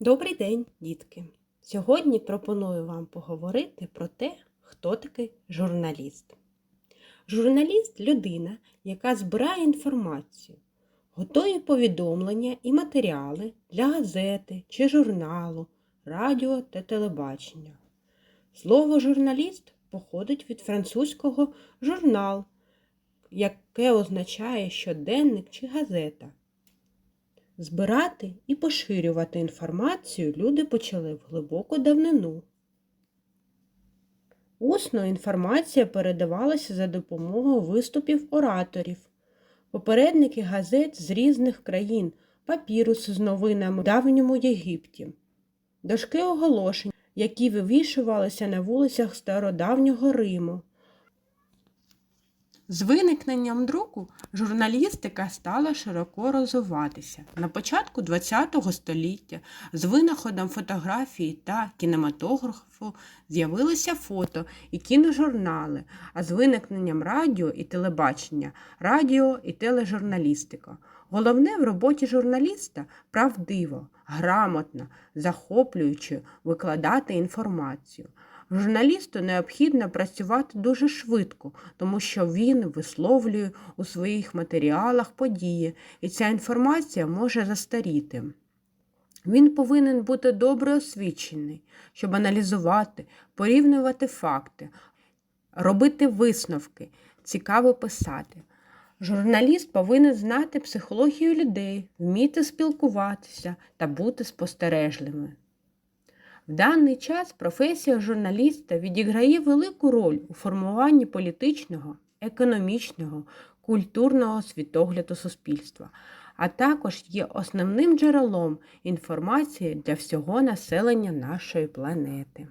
Добрий день, дітки! Сьогодні пропоную вам поговорити про те, хто такий журналіст. Журналіст людина, яка збирає інформацію, готує повідомлення і матеріали для газети чи журналу, радіо та телебачення. Слово журналіст походить від французького журнал, яке означає щоденник чи газета. Збирати і поширювати інформацію люди почали в глибоку давнину. Усно інформація передавалася за допомогою виступів ораторів, попередники газет з різних країн, папіруси з новинами в давньому Єгипті, дошки оголошень, які вивішувалися на вулицях стародавнього Риму. З виникненням друку журналістика стала широко розвиватися. На початку ХХ століття з винаходом фотографії та кінематографу з'явилися фото і кіножурнали, а з виникненням радіо і телебачення радіо і тележурналістика. Головне в роботі журналіста правдиво, грамотно, захоплюючи викладати інформацію. Журналісту необхідно працювати дуже швидко, тому що він висловлює у своїх матеріалах події, і ця інформація може застаріти. Він повинен бути добре освічений, щоб аналізувати, порівнювати факти, робити висновки, цікаво писати. Журналіст повинен знати психологію людей, вміти спілкуватися та бути спостережливим. В даний час професія журналіста відіграє велику роль у формуванні політичного, економічного, культурного світогляду суспільства, а також є основним джерелом інформації для всього населення нашої планети.